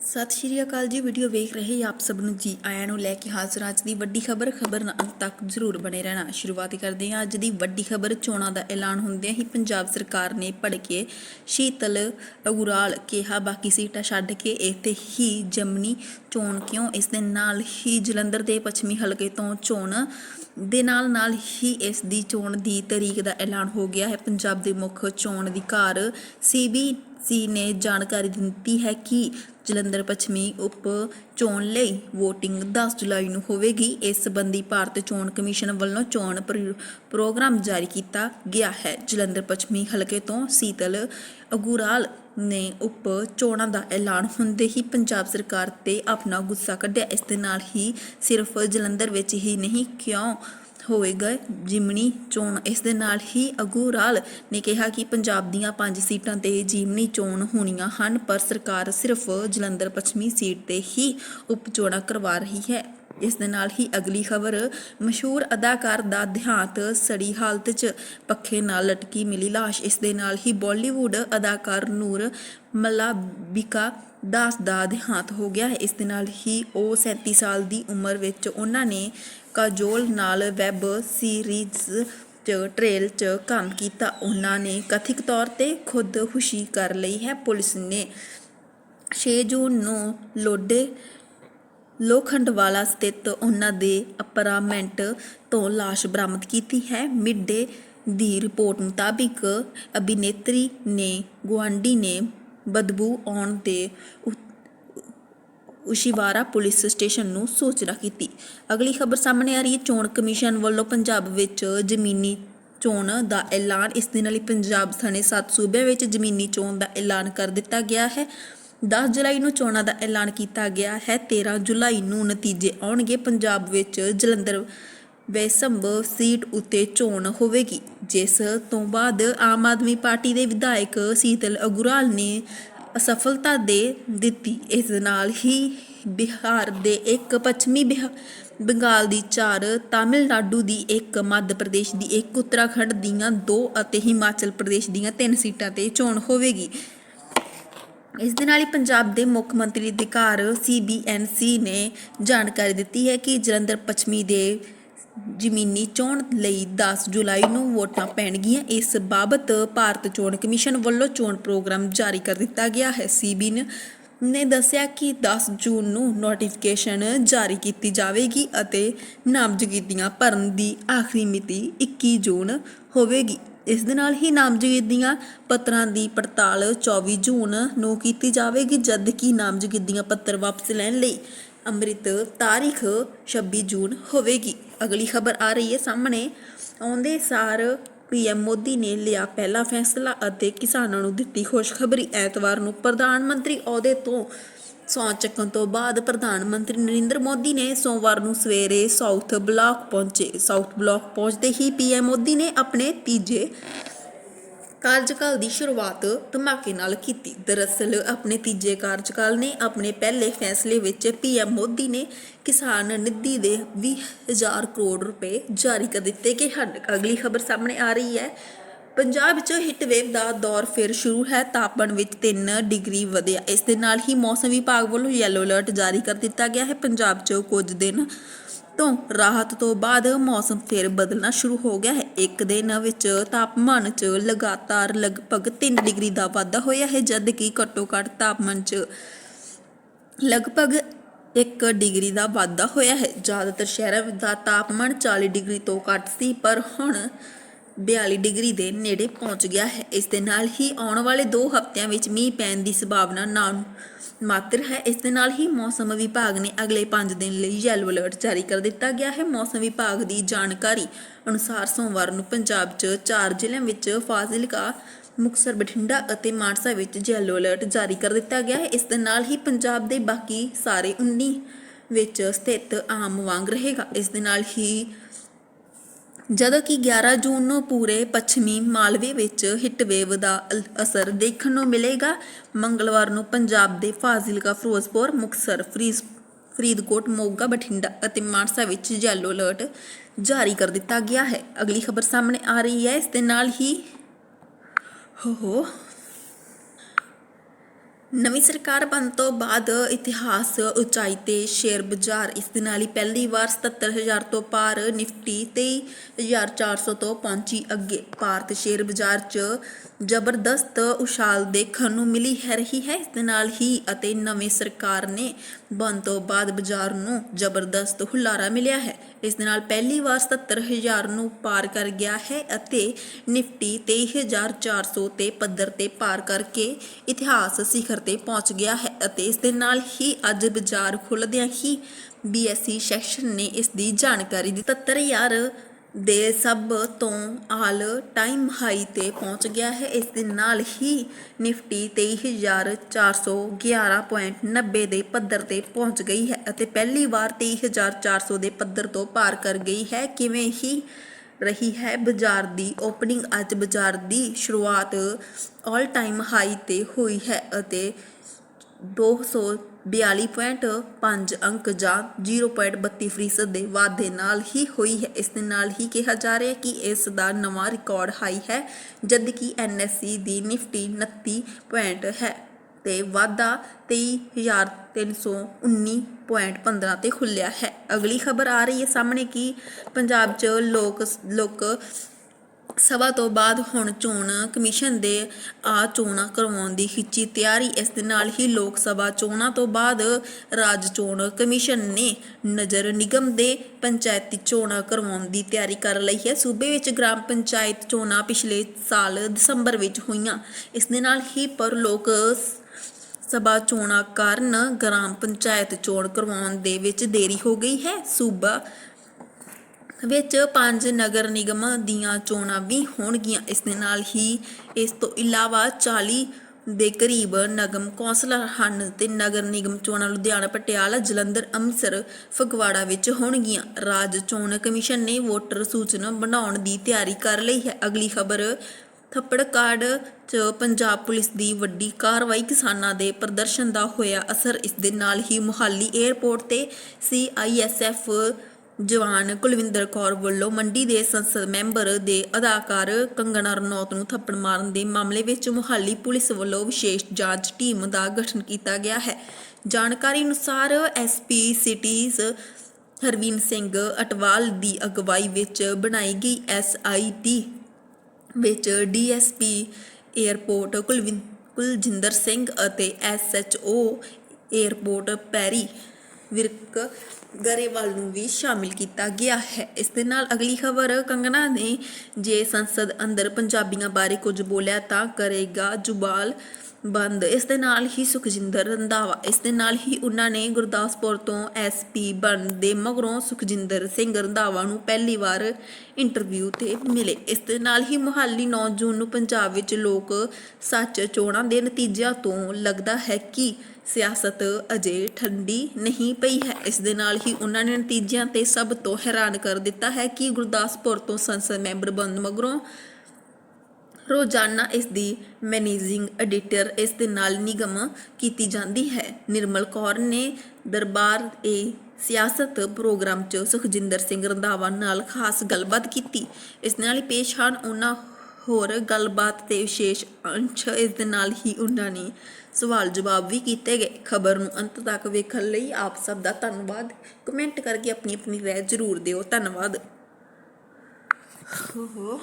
ਸਤਿ ਸ਼੍ਰੀ ਅਕਾਲ ਜੀ, ਵੀਡੀਓ ਵੇਖ ਰਹੇ ਆਪ ਸਭ ਨੂੰ ਜੀ ਆਇਆਂ ਨੂੰ ਲੈ ਕੇ ਹਾਜ਼ਰ ਅੱਜ ਦੀ ਵੱਡੀ ਖਬਰ। ਖਬਰ ਨਾਲ ਅੰਤ ਤੱਕ ਜ਼ਰੂਰ ਬਣੇ ਰਹਿਣਾ। ਸ਼ੁਰੂਆਤ ਕਰਦੇ ਹਾਂ ਅੱਜ ਦੀ ਵੱਡੀ ਖਬਰ। ਚੋਣਾਂ ਦਾ ਐਲਾਨ ਹੁੰਦਿਆਂ ਹੀ ਪੰਜਾਬ ਸਰਕਾਰ ਨੇ ਭੜਕੇ ਸ਼ੀਤਲ ਅਗੁਰਾਲ ਕਿਹਾ, ਬਾਕੀ ਸੀਟਾਂ ਛੱਡ ਕੇ ਇੱਥੇ ਹੀ ਜਮਨੀ ਚੋਣ ਕਿਉਂ? ਇਸ ਦੇ ਨਾਲ ਹੀ ਜਲੰਧਰ ਦੇ ਪੱਛਮੀ ਹਲਕੇ ਤੋਂ ਚੋਣ ਦੇ ਨਾਲ ਨਾਲ ਹੀ ਇਸ ਦੀ ਚੋਣ ਦੀ ਤਰੀਕ ਦਾ ਐਲਾਨ ਹੋ ਗਿਆ ਹੈ। ਪੰਜਾਬ ਦੇ ਮੁੱਖ ਚੋਣ ਅਧਿਕਾਰ ਸੀਬੀਸੀ ਨੇ ਜਾਣਕਾਰੀ ਦਿੱਤੀ ਹੈ ਕਿ ਜਲੰਧਰ ਪੱਛਮੀ ਉਪ ਚੋਣ ਲਈ VOTING 10 ਜੁਲਾਈ ਨੂੰ ਹੋਵੇਗੀ। ਇਸ ਸੰਬੰਧੀ ਭਾਰਤ ਚੋਣ ਕਮਿਸ਼ਨ ਵੱਲੋਂ ਚੋਣ ਪ੍ਰੋਗਰਾਮ ਜਾਰੀ ਕੀਤਾ ਗਿਆ ਹੈ। ਜਲੰਧਰ ਪੱਛਮੀ ਹਲਕੇ ਤੋਂ ਸੀਤਲ ਅਗੂਰਾਲ ਨੇ ਉਪ ਚੋਣਾਂ ਦਾ ਐਲਾਨ ਹੁੰਦੇ ਹੀ ਪੰਜਾਬ ਸਰਕਾਰ ਤੇ ਆਪਣਾ ਗੁੱਸਾ ਕੱਢਿਆ। ਇਸ ਦੇ ਨਾਲ ਹੀ ਸਿਰਫ ਜਲੰਧਰ ਵਿੱਚ ਹੀ ਨਹੀਂ, ਕਿਉਂ ਹੋਏਗਾ ਜਿਮਨੀ ਚੋਣ ਇਸ ਦੇ ਨਾਲ ਹੀ ਅਗੂਰਾਲ ਨੇ ਕਿਹਾ ਕਿ ਪੰਜਾਬ ਦੀਆਂ ਪੰਜ ਸੀਟਾਂ ਤੇ ਜਿਮਨੀ ਚੋਣ ਹੋਣੀਆਂ ਹਨ, ਪਰ ਸਰਕਾਰ ਸਿਰਫ ਜਲੰਧਰ ਪੱਛਮੀ ਸੀਟ ਤੇ ਹੀ ਉਪ ਚੋਣਾਂ ਕਰਵਾ ਰਹੀ ਹੈ। ਇਸ ਦੇ ਨਾਲ ਹੀ ਅਗਲੀ ਖਬਰ, ਮਸ਼ਹੂਰ ਅਦਾਕਾਰ ਦਾ ਦੇਹਾਂਤ ਸੜੀ ਹਾਲਤ 'ਚ ਪੱਖੇ ਨਾਲ ਲਟਕੀ ਮਿਲੀ ਲਾਸ਼। ਇਸ ਦੇ ਨਾਲ ਹੀ ਬਾਲੀਵੁੱਡ ਅਦਾਕਾਰ ਨੂਰ ਮਲਾਬਿਕਾ ਦਾਸ ਦਾ ਦੇਹਾਂਤ ਹੋ ਗਿਆ ਹੈ। ਇਸ ਦੇ ਨਾਲ ਹੀ ਉਹ 37 ਸਾਲ ਦੀ ਉਮਰ ਵਿੱਚ ਉਹਨਾਂ ਨੇ ਕਾਜੋਲ ਨਾਲ ਵੈਬ ਸੀਰੀਜ਼ ਚ, ਟ੍ਰੇਲ ਚ ਕੰਮ ਕੀਤਾ। ਉਹਨਾਂ ਨੇ ਕਥਿਤ ਤੌਰ ਤੇ ਖੁਦਕੁਸ਼ੀ ਕਰ ਲਈ ਹੈ। ਪੁਲਿਸ ਨੇ 6 ਜੂਨ ਨੂੰ ਲੋਡੇ, ਲੋਖੰਡਵਾਲਾ ਸਥਿਤ ਉਹਨਾਂ ਦੇ ਅਪਾਰਟਮੈਂਟ ਤੋਂ ਲਾਸ਼ ਬਰਾਮਦ ਕੀਤੀ ਹੈ। ਮਿੱਡੇ ਦੀ ਰਿਪੋਰਟ ਮੁਤਾਬਿਕ ਅਭਿਨੇਤਰੀ ਨੇ ਗੁਆਂਢੀ ਨੇ ਬਦਬੂ ਆਉਣ ਤੇ ਉ- ਪੁਲਿਸ ਸਟੇਸ਼ਨ ਨੂੰ ਸੂਚਨਾ ਕੀਤੀ। ਅਗਲੀ ਖਬਰ ਸਾਹਮਣੇ ਆ ਰਹੀ ਹੈ। ਚੋਣ ਕਮਿਸ਼ਨ ਵੱਲੋਂ ਪੰਜਾਬ ਵਿੱਚ ਜ਼ਮੀਨੀ ਚੋਣ ਦਾ ਐਲਾਨ। ਇਸ ਦੇ ਨਾਲ ਹੀ ਪੰਜਾਬ ਸਣੇ ਸੱਤ ਸੂਬਿਆਂ ਵਿੱਚ ਜ਼ਮੀਨੀ ਚੋਣ ਦਾ ਐਲਾਨ ਕਰ ਦਿੱਤਾ ਗਿਆ ਹੈ। 10 ਜੁਲਾਈ ਨੂੰ ਚੋਣਾਂ ਦਾ ਐਲਾਨ ਕੀਤਾ ਗਿਆ ਹੈ। 13 ਜੁਲਾਈ ਨੂੰ ਨਤੀਜੇ ਆਉਣਗੇ। ਪੰਜਾਬ ਵਿੱਚ ਜਲੰਧਰ ਵੈਸੰਬ ਸੀਟ ਉੱਤੇ ਚੋਣ ਹੋਵੇਗੀ, ਜਿਸ ਤੋਂ ਬਾਅਦ ਆਮ ਆਦਮੀ ਪਾਰਟੀ ਦੇ ਵਿਧਾਇਕ ਸੀਤਲ ਅਗੁਰਾਲ ਨੇ ਅਸਫਲਤਾ ਦੇ ਦਿੱਤੀ। ਇਸ ਨਾਲ ਹੀ ਬਿਹਾਰ ਦੇ ਇੱਕ ਪੱਛਮੀ ਬੰਗਾਲ ਦੀ ਚਾਰ, ਤਾਮਿਲਨਾਡੂ ਦੀ ਇੱਕ, ਮੱਧ ਪ੍ਰਦੇਸ਼ ਦੀ ਇੱਕ, ਉੱਤਰਾਖੰਡ ਦੀਆਂ ਦੋ ਅਤੇ ਹਿਮਾਚਲ ਪ੍ਰਦੇਸ਼ ਦੀਆਂ ਤਿੰਨ ਸੀਟਾਂ ਤੇ ਚੋਣ ਹੋਵੇਗੀ। ਇਸ ਦੇ ਨਾਲ ਹੀ ਪੰਜਾਬ ਦੇ ਮੁੱਖ ਮੰਤਰੀ ਅਧਿਕਾਰ ਸੀਬੀਐਨਸੀ ਨੇ ਜਾਣਕਾਰੀ ਦਿੱਤੀ ਹੈ ਕਿ ਜਲੰਧਰ ਪੱਛਮੀ ਦੇ ਜ਼ਮੀਨੀ ਚੋਣ ਲਈ 10 ਜੁਲਾਈ ਨੂੰ ਵੋਟਾਂ ਪੈਣਗੀਆਂ। ਇਸ ਬਾਬਤ ਭਾਰਤ ਚੋਣ ਕਮਿਸ਼ਨ ਵੱਲੋਂ ਚੋਣ ਪ੍ਰੋਗਰਾਮ ਜਾਰੀ ਕਰ ਦਿੱਤਾ ਗਿਆ ਹੈ। ਸੀਬੀ ਨੇ ਨੇ ਦੱਸਿਆ ਕਿ 10 ਜੂਨ ਨੂੰ ਨੋਟੀਫਿਕੇਸ਼ਨ ਜਾਰੀ ਕੀਤੀ ਜਾਵੇਗੀ ਅਤੇ ਨਾਮਜ਼ਦਗੀਆਂ ਭਰਨ ਦੀ ਆਖਰੀ ਮਿਤੀ 21 ਜੂਨ ਹੋਵੇਗੀ। ਇਸ ਦੇ ਨਾਲ ਹੀ ਨਾਮਜ਼ਦਗੀਆਂ ਪੱਤਰਾਂ ਦੀ ਪੜਤਾਲ 24 ਜੂਨ ਨੂੰ ਕੀਤੀ ਜਾਵੇਗੀ ਜਦ ਕਿ ਨਾਮਜ਼ਦਗੀਆਂ ਪੱਤਰ ਵਾਪਸ ਲੈਣ ਲਈ ਅੰਮ੍ਰਿਤ ਤਾਰੀਖ 26 ਜੂਨ ਹੋਵੇਗੀ। ਅਗਲੀ ਖਬਰ ਆ ਰਹੀ ਹੈ ਸਾਹਮਣੇ। ਆਉਂਦੇ ਸਾਰ ਪੀਐਮ ਮੋਦੀ ਨੇ ਲਿਆ ਪਹਿਲਾ ਫੈਸਲਾ ਅਤੇ ਕਿਸਾਨਾਂ ਨੂੰ ਦਿੱਤੀ ਖੁਸ਼ਖਬਰੀ। ਐਤਵਾਰ ਨੂੰ ਪ੍ਰਧਾਨ ਮੰਤਰੀ ਅਹੁਦੇ ਤੋਂ ਸਹੁੰ ਚੱਕਣ ਤੋਂ ਬਾਅਦ ਪ੍ਰਧਾਨ ਮੰਤਰੀ ਨਰਿੰਦਰ ਮੋਦੀ ਨੇ ਸੋਮਵਾਰ ਨੂੰ ਸਵੇਰੇ ਸਾਊਥ ਬਲਾਕ ਪਹੁੰਚੇ। ਸਾਊਥ ਬਲਾਕ ਪਹੁੰਚਦੇ ਹੀ ਪੀਐਮ ਮੋਦੀ ਨੇ ਆਪਣੇ ਤੀਜੇ ਕਾਰਜਕਾਲ ਦੀ ਸ਼ੁਰੂਆਤ ਧਮਾਕੇ ਨਾਲ ਕੀਤੀ। ਦਰਅਸਲ, ਆਪਣੇ ਤੀਜੇ ਕਾਰਜਕਾਲ ਨੇ ਆਪਣੇ ਪਹਿਲੇ ਫੈਸਲੇ ਵਿੱਚ ਪੀਐਮ ਮੋਦੀ ਨੇ ਕਿਸਾਨ ਨਿਧੀ ਦੇ 20000 ਕਰੋੜ ਰੁਪਏ ਜਾਰੀ ਕਰ ਦਿੱਤੇ ਕਿ ਹਨ ਅਗਲੀ ਖਬਰ ਸਾਹਮਣੇ ਆ ਰਹੀ ਹੈ। ਪੰਜਾਬ ਵਿੱਚ ਹੀਟਵੇਵ ਦਾ ਦੌਰ ਫਿਰ ਸ਼ੁਰੂ ਹੈ। ਤਾਪਮਾਨ ਵਿੱਚ 3 ਡਿਗਰੀ ਵਧਿਆ। ਇਸ ਦੇ ਨਾਲ ਹੀ ਮੌਸਮ ਵਿਭਾਗ ਵੱਲੋਂ ਯੈਲੋ ਅਲਰਟ ਜਾਰੀ ਕਰ ਦਿੱਤਾ ਗਿਆ ਹੈ। ਪੰਜਾਬ 'ਚ ਕੁਝ ਦਿਨ ਤੋਂ ਰਾਹਤ ਤੋਂ ਬਾਅਦ ਮੌਸਮ ਫਿਰ ਬਦਲਣਾ ਸ਼ੁਰੂ ਹੋ ਗਿਆ ਹੈ। ਇੱਕ ਦਿਨ ਵਿੱਚ ਤਾਪਮਾਨ 'ਚ ਲਗਾਤਾਰ ਲਗਭਗ 3 ਡਿਗਰੀ ਦਾ ਵਾਧਾ ਹੋਇਆ ਹੈ, ਜਦ ਕਿ ਘੱਟੋ ਘੱਟ ਤਾਪਮਾਨ 'ਚ ਲਗਭਗ 1 ਡਿਗਰੀ ਦਾ ਵਾਧਾ ਹੋਇਆ ਹੈ। ਜ਼ਿਆਦਾਤਰ ਸ਼ਹਿਰਾਂ ਦਾ ਤਾਪਮਾਨ 40 ਡਿਗਰੀ ਤੋਂ ਘੱਟ ਸੀ, ਪਰ ਹੁਣ 42 ਡਿਗਰੀ ਦੇ ਨੇੜੇ ਪਹੁੰਚ ਗਿਆ ਹੈ। ਇਸ ਦੇ ਨਾਲ ਹੀ ਆਉਣ ਵਾਲੇ 2 ਹਫ਼ਤਿਆਂ ਵਿੱਚ ਮੀਂਹ ਪੈਣ ਦੀ ਸੰਭਾਵਨਾ ਨਾ ਮਾਤਰ ਹੈ। ਇਸ ਦੇ ਨਾਲ ਹੀ ਮੌਸਮ ਵਿਭਾਗ ਨੇ ਅਗਲੇ 5 ਦਿਨ ਲਈ ਯੈਲੋ ਅਲਰਟ ਜਾਰੀ ਕਰ ਦਿੱਤਾ ਗਿਆ ਹੈ। ਮੌਸਮ ਵਿਭਾਗ ਦੀ ਜਾਣਕਾਰੀ ਅਨੁਸਾਰ ਸੋਮਵਾਰ ਨੂੰ ਪੰਜਾਬ 'ਚ 4 ਜ਼ਿਲ੍ਹਿਆਂ ਵਿੱਚ ਫਾਜ਼ਿਲਕਾ ਮੁਕਸਰ ਬਠਿੰਡਾ ਅਤੇ ਮਾਨਸਾ ਵਿੱਚ ਯੈਲੋ ਅਲਰਟ ਜਾਰੀ ਕਰ ਦਿੱਤਾ ਗਿਆ ਹੈ। ਇਸ ਦੇ ਨਾਲ ਹੀ ਪੰਜਾਬ ਦੇ ਬਾਕੀ ਸਾਰੇ 19 ਵਿੱਚ ਸਥਿਤ ਆਮ ਵਾਂਗ ਰਹੇਗਾ। ਇਸ ਦੇ ਨਾਲ ਹੀ ਜਦੋਂ ਕਿ 11 ਜੂਨ ਨੂੰ ਪੂਰੇ ਪੱਛਮੀ ਮਾਲਵੇ ਵਿੱਚ ਹੀਟ ਦਾ ਅਲ- ਅਸਰ ਦੇਖਣ ਨੂੰ ਮਿਲੇਗਾ। ਮੰਗਲਵਾਰ ਨੂੰ ਪੰਜਾਬ ਦੇ ਫਾਜ਼ਿਲਕਾ, ਫਿਰੋਜ਼ਪੁਰ, ਮੁਕਤਸਰ ਫਰੀਜ਼ ਫਰੀਦਕੋਟ, ਮੋਗਾ, ਬਠਿੰਡਾ ਅਤੇ ਮਾਨਸਾ ਵਿੱਚ ਯੈਲੋ ਅਲਰਟ ਜਾਰੀ ਕਰ ਦਿੱਤਾ ਗਿਆ ਹੈ। ਅਗਲੀ ਖਬਰ ਸਾਹਮਣੇ ਆ ਰਹੀ ਹੈ। ਇਸ ਦੇ ਨਾਲ ਹੀ ਹੋ ਹੋ ਨਵੀਂ ਸਰਕਾਰ ਬਣਨ ਤੋਂ ਬਾਅਦ ਇਤਿਹਾਸ, ਉਚਾਈ ਤੇ ਸ਼ੇਅਰ ਬਾਜ਼ਾਰ ਇਸ ਦੇ ਨਾਲ ਹੀ ਪਹਿਲੀ ਵਾਰ 77000 ਤੋਂ ਪਾਰ ਨਿਫਟੀ 23400 ਤੋਂ ਪਹੁੰਚੀ ਅੱਗੇ। ਭਾਰਤ ਸ਼ੇਅਰ ਬਾਜ਼ਾਰ 'ਚ ਜ਼ਬਰਦਸਤ ਉਛਾਲ ਦੇਖਣ ਨੂੰ ਮਿਲੀ ਹੈ ਰਹੀ ਹੈ। ਇਸ ਦੇ ਨਾਲ ਹੀ ਅਤੇ ਨਵੀਂ ਸਰਕਾਰ ਨੇ ਬਣਨ ਤੋਂ ਬਾਅਦ ਬਾਜ਼ਾਰ ਨੂੰ ਜ਼ਬਰਦਸਤ ਹੁਲਾਰਾ ਮਿਲਿਆ ਹੈ। ਇਸ ਦੇ ਨਾਲ ਪਹਿਲੀ ਵਾਰ 77000 ਨੂੰ ਪਾਰ ਕਰ ਗਿਆ ਹੈ ਅਤੇ ਨਿਫਟੀ 23400 ਤੇ ਪੱਧਰ ਤੇ ਪਾਰ ਕਰਕੇ ਇਤਿਹਾਸ ਸਿਖਰ ਤੇ ਪਹੁੰਚ ਗਿਆ ਹੈ ਅਤੇ ਇਸ ਦੇ ਨਾਲ ਹੀ ਅੱਜ ਬਾਜ਼ਾਰ ਖੁੱਲਦਿਆਂ ਹੀ ਬੀਐਸਸੀ ਸੈਕਸ਼ਨ ਨੇ ਇਸ ਦੀ ਜਾਣਕਾਰੀ ਦਿੱਤੀ। 77000 ਦੇ ਸਭ ਤੋਂ ਆਲ ਟਾਈਮ ਹਾਈ ਤੇ ਪਹੁੰਚ ਗਿਆ ਹੈ। ਇਸ ਦੇ ਨਾਲ ਹੀ ਨਿਫਟੀ 23411.90 ਦੇ ਪੱਧਰ ਤੇ ਪਹੁੰਚ ਗਈ ਹੈ ਅਤੇ ਪਹਿਲੀ ਵਾਰ 23400 ਦੇ ਪੱਧਰ ਤੋਂ ਪਾਰ ਕਰ ਗਈ ਹੈ। ਕਿਵੇਂ ਹੀ ਰਹੀ ਹੈ ਬਾਜ਼ਾਰ ਦੀ ਓਪਨਿੰਗ, ਅੱਜ ਬਾਜ਼ਾਰ ਦੀ ਸ਼ੁਰੂਆਤ ਆਲ ਟਾਈਮ ਹਾਈ ਤੇ ਹੋਈ ਹੈ ਅਤੇ 242.5 ਅੰਕ ਜਾਂ 0.32 ਫੀਸਦ ਦੇ ਵਾਧੇ ਨਾਲ ਹੀ ਹੋਈ ਹੈ। ਇਸ ਦੇ ਨਾਲ ਹੀ ਕਿਹਾ ਜਾ ਰਿਹਾ ਹੈ ਕਿ ਇਸ ਦਾ ਨਵਾਂ ਰਿਕਾਰਡ ਹਾਈ ਹੈ ਜਦ ਕਿ ਐਨਐਸਸੀ ਦੀ ਨਿਫਟੀ 29 ਪੁਆਇੰਟ ਹੈ ਤੇ ਵਾਧਾ 23319.15 ਤੇ ਖੁੱਲਿਆ ਹੈ। ਅਗਲੀ ਖਬਰ ਆ ਰਹੀ ਹੈ ਸਾਹਮਣੇ ਕਿ ਪੰਜਾਬ 'ਚ ਲੋਕ ਲੋਕ ਸਭਾ ਤੋਂ ਬਾਅਦ ਹੁਣ ਚੋਣ ਕਮਿਸ਼ਨ ਦੇ ਆ ਚੋਣਾਂ ਕਰਵਾਉਣ ਦੀ ਖਿੱਚੀ ਤਿਆਰੀ। ਇਸ ਦੇ ਨਾਲ ਹੀ ਲੋਕ ਸਭਾ ਚੋਣਾਂ ਤੋਂ ਬਾਅਦ ਰਾਜ ਚੋਣ ਕਮਿਸ਼ਨ ਨੇ ਨਗਰ ਨਿਗਮ ਦੇ ਪੰਚਾਇਤੀ ਚੋਣਾਂ ਕਰਵਾਉਣ ਦੀ ਤਿਆਰੀ ਕਰ ਲਈ ਹੈ। ਸੂਬੇ ਵਿੱਚ ਗ੍ਰਾਮ ਪੰਚਾਇਤ ਚੋਣਾਂ ਪਿਛਲੇ ਸਾਲ ਦਸੰਬਰ ਵਿੱਚ ਹੋਈਆਂ। ਇਸ ਦੇ ਨਾਲ ਹੀ ਪਰ ਲੋਕ ਸਭਾ ਚੋਣਾਂ ਕਾਰਨ ਗ੍ਰਾਮ ਪੰਚਾਇਤ ਚੋਣ ਕਰਵਾਉਣ ਦੇ ਵਿੱਚ ਦੇਰੀ ਹੋ ਗਈ ਹੈ। ਸੂਬਾ ਵਿੱਚ ਪੰਜ ਨਗਰ ਨਿਗਮਾਂ ਦੀਆਂ ਚੋਣਾਂ ਵੀ ਹੋਣਗੀਆਂ। ਇਸ ਦੇ ਨਾਲ ਹੀ ਇਸ ਤੋਂ ਇਲਾਵਾ 40 ਦੇ ਕਰੀਬ ਨਗਮ ਕੌਂਸਲਰ ਹਨ ਤੇ ਨਗਰ ਨਿਗਮ ਚੋਣਾਂ ਲੁਧਿਆਣਾ, ਪਟਿਆਲਾ, ਜਲੰਧਰ, ਅੰਮ੍ਰਿਤਸਰ, ਫਗਵਾੜਾ ਵਿੱਚ ਹੋਣਗੀਆਂ। ਰਾਜ ਚੋਣ ਕਮਿਸ਼ਨ ਨੇ ਵੋਟਰ ਸੂਚਨਾ ਬਣਾਉਣ ਦੀ ਤਿਆਰੀ ਕਰ ਲਈ ਹੈ। ਅਗਲੀ ਖਬਰ, ਥੱਪੜ ਕਾਰਡ 'ਚ ਪੰਜਾਬ ਪੁਲਿਸ ਦੀ ਵੱਡੀ ਕਾਰਵਾਈ ਕਿਸਾਨਾਂ ਦੇ ਪ੍ਰਦਰਸ਼ਨ ਦਾ ਹੋਇਆ ਅਸਰ। ਇਸ ਦੇ ਨਾਲ ਹੀ ਮੁਹਾਲੀ 에ਅਰਪੋਰਟ ਤੇ ਸੀਆਈਐਸਐਫ ਜਵਾਨ ਕੁਲਵਿੰਦਰ ਕੌਰ ਵੱਲੋਂ ਮੰਡੀ ਦੇ ਸੰਸਦ ਮੈਂਬਰ ਦੇ ਅਦਾਕਾਰ ਕੰਗਣਾ ਰਣੌਤ ਨੂੰ ਥੱਪੜ ਮਾਰਨ ਦੇ ਮਾਮਲੇ ਵਿੱਚ ਮੁਹਾਲੀ ਪੁਲਿਸ ਵੱਲੋਂ ਵਿਸ਼ੇਸ਼ ਜਾਂਚ ਟੀਮ ਦਾ ਗਠਨ ਕੀਤਾ ਗਿਆ ਹੈ। ਜਾਣਕਾਰੀ ਅਨੁਸਾਰ ਐਸਪੀ ਸਿਟੀਜ਼ ਹਰਵੀਨ ਸਿੰਘ ਅਟਵਾਲ ਦੀ ਅਗਵਾਈ ਵਿੱਚ ਬਣਾਈ ਗਈ ਐਸਆਈਟੀ ਵਿੱਚ ਡੀਐਸਪੀ 에ਅਰਪੋਰਟ ਕੁਲਵਿੰ, ਕੁਲਜਿੰਦਰ ਸਿੰਘ ਅਤੇ ਐਸਐਚਓ 에ਅਰਪੋਰਟ ਪੈਰੀ ਵਿਰਕ ਗਰੇਵਾਲ ਨੂੰ ਵੀ ਸ਼ਾਮਿਲ ਕੀਤਾ ਗਿਆ ਹੈ। ਇਸ ਦੇ ਨਾਲ ਅਗਲੀ ਖਬਰ ਕੰਗਨਾ ਨੇ ਜੇ ਸੰਸਦ ਅੰਦਰ ਪੰਜਾਬੀਆਂ ਬਾਰੇ ਕੁਝ ਬੋਲਿਆ ਤਾਂ ਕਰੇਗਾ ਜੁਬਾਲ ਬੰਦ। ਇਸ ਦੇ ਨਾਲ ਹੀ ਸੁਖਜਿੰਦਰ ਰੰਧਾਵਾ, ਇਸ ਦੇ ਨਾਲ ਹੀ ਉਹਨਾਂ ਨੇ ਗੁਰਦਾਸਪੁਰ ਤੋਂ ਐਸਪੀ ਬਣ ਦੇ ਮਗਰੋਂ ਸੁਖਜਿੰਦਰ ਸਿੰਘ ਰੰਧਾਵਾ ਨੂੰ ਪਹਿਲੀ ਵਾਰ ਇੰਟਰਵਿਊ ਤੇ ਮਿਲੇ। ਇਸ ਦੇ ਨਾਲ ਹੀ ਮੁਹਾਲੀ 9 ਜੂਨ ਨੂੰ ਪੰਜਾਬ ਵਿੱਚ ਲੋਕ ਸੱਚ ਚੋਣਾਂ ਦੇ ਨਤੀਜਿਆਂ ਤੋਂ ਲੱਗਦਾ ਹੈ ਕਿ ਸਿਆਸਤ ਅਜੇ ਠੰਡੀ ਨਹੀਂ ਪਈ ਹੈ। ਇਸ ਦੇ ਨਾਲ ਹੀ ਉਹਨਾਂ ਨੇ ਨਤੀਜਿਆਂ ਤੇ ਸਭ ਤੋਂ ਹੈਰਾਨ ਕਰ ਦਿੱਤਾ ਹੈ ਕਿ ਗੁਰਦਾਸਪੁਰ ਤੋਂ ਸੰਸਦ ਮੈਂਬਰ ਬਣਨ ਮਗਰੋਂ ਰੋਜ਼ਾਨਾ ਇਸ ਦੀ ਮੈਨੇਜਿੰਗ ਐਡੀਟਰ ਇਸ ਦੇ ਨਾਲ ਨਿਗਮ ਕੀਤੀ ਜਾਂਦੀ ਹੈ। ਨਿਰਮਲ ਕੌਰ ਨੇ ਦਰਬਾਰ ਏ ਸਿਆਸਤ ਪ੍ਰੋਗਰਾਮ 'ਚ ਸੁਖਜਿੰਦਰ ਸਿੰਘ ਰੰਧਾਵਾ ਨਾਲ ਖਾਸ ਗੱਲਬਾਤ ਕੀਤੀ। ਇਸ ਨਾਲ ਹੀ ਪੇਸ਼ ਹਨ ਉਹਨਾਂ ਹੋਰ ਗੱਲਬਾਤ ਤੇ ਵਿਸ਼ੇਸ਼ ਅੰਸ਼। ਇਸ ਦੇ ਨਾਲ ਹੀ ਉਹਨਾਂ ਨੇ ਸਵਾਲ ਜਵਾਬ ਵੀ ਕੀਤੇ ਗਏ। ਖਬਰ ਨੂੰ ਅੰਤ ਤੱਕ ਵੇਖਣ ਲਈ ਆਪ ਸਭ ਦਾ ਧੰਨਵਾਦ। ਕਮੈਂਟ ਕਰਕੇ ਆਪਣੀ ਆਪਣੀ ਰਾਏ ਜ਼ਰੂਰ ਦਿਓ। ਧੰਨਵਾਦ। ਹੋ ਹੋ